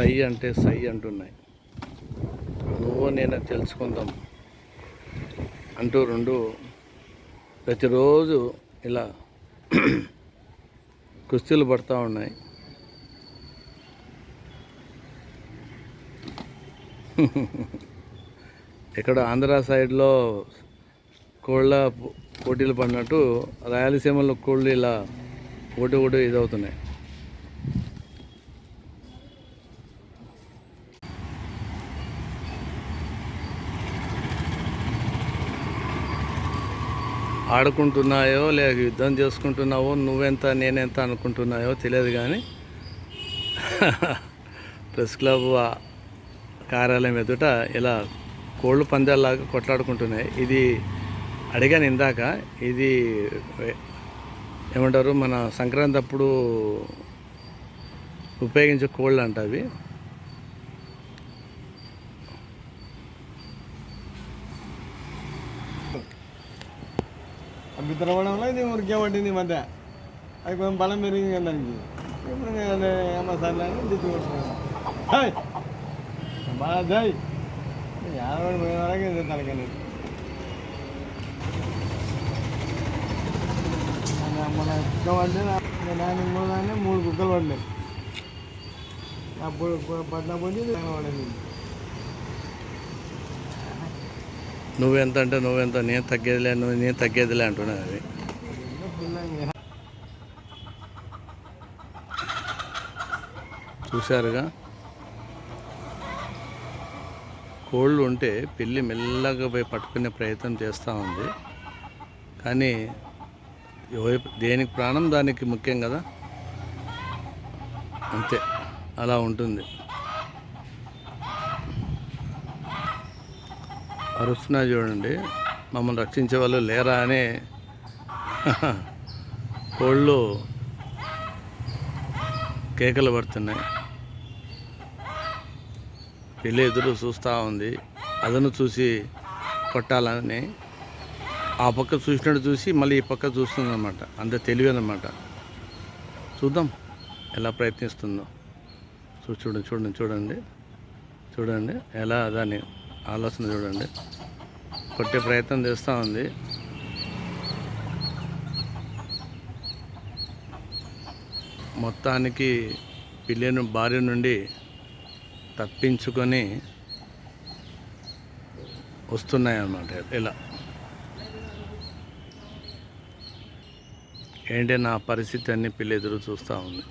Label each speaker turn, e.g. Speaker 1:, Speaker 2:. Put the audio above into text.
Speaker 1: సై అంటే సై అంటున్నాయి. నువ్వు నేను తెలుసుకుందాం అంటూ రెండు ప్రతిరోజు ఇలా కుస్తీలు పడుతూ ఉన్నాయి. ఇక్కడ ఆంధ్ర సైడ్లో కోళ్ళ పో- పోటీలు పడినట్టు రాయలసీమలో కోళ్ళు ఇలా పోటీ పోటీ ఇదవుతున్నాయి. ఆడుకుంటున్నాయో లేక యుద్ధం చేసుకుంటున్నావో నువ్వెంత నేనెంత అనుకుంటున్నాయో తెలియదు కానీ ప్రెస్ క్లబ్ కార్యాలయం ఎదుట ఇలా కోళ్ళు పందాల్లాగా కొట్లాడుకుంటున్నాయి. ఇది అడిగాను ఇందాక. ఇది ఏమంటారు మన సంక్రాంతి అప్పుడు ఉపయోగించే కోళ్ళు అంట అవి.
Speaker 2: అవి తిరగడంలో ఇది ఉరికే పట్టింది ఈ మధ్య అది కొంచెం బలం పెరిగింది కదా దానికి ఇప్పుడు నేను ఏమో సర్లే అని తిట్టుకుంటున్నాను హాయ్ బాగా జై యాదవాడు పోయే వరకు ఇది తలకని మన కుక్క పడితే దానికి మూడు దాన్ని మూడు కుక్కలు పడినాయి అప్పుడు పట్ల పోయి పడింది
Speaker 1: నువ్వెంత అంటే నువ్వెంత నేను తగ్గేదిలే నువ్వు నేను తగ్గేదిలే అంటున్నాను అవి చూశారుగా? కోళ్ళు ఉంటే పిల్లి మెల్లగా పోయి పట్టుకునే ప్రయత్నం చేస్తూ ఉంది. కానీ దేనికి ప్రాణం దానికి ముఖ్యం కదా? అంతే. అలా ఉంటుంది. అరుస్తున్నా చూడండి మమ్మల్ని రక్షించే వాళ్ళు లేరా అని. కోళ్ళు కేకలు పడుతున్నాయి. పెళ్ళి ఎదురు చూస్తూ ఉంది. అదను చూసి కొట్టాలని. ఆ పక్క చూసినట్టు చూసి మళ్ళీ ఈ పక్క చూస్తుందన్నమాట. అంత తెలివనమాట చూద్దాం ఎలా ప్రయత్నిస్తుందో. చూ చూడండి చూడండి చూడండి. చూడండి ఎలా దాన్ని ఆలోచన చూడండి. కొట్టే ప్రయత్నం చేస్తూ ఉంది. మొత్తానికి పిల్లిని భార్య నుండి తప్పించుకొని వస్తున్నాయి అన్నమాట ఇలా. ఏంటి నా పరిస్థితి అన్ని పిల్లి ఎదురు చూస్తూ ఉంది.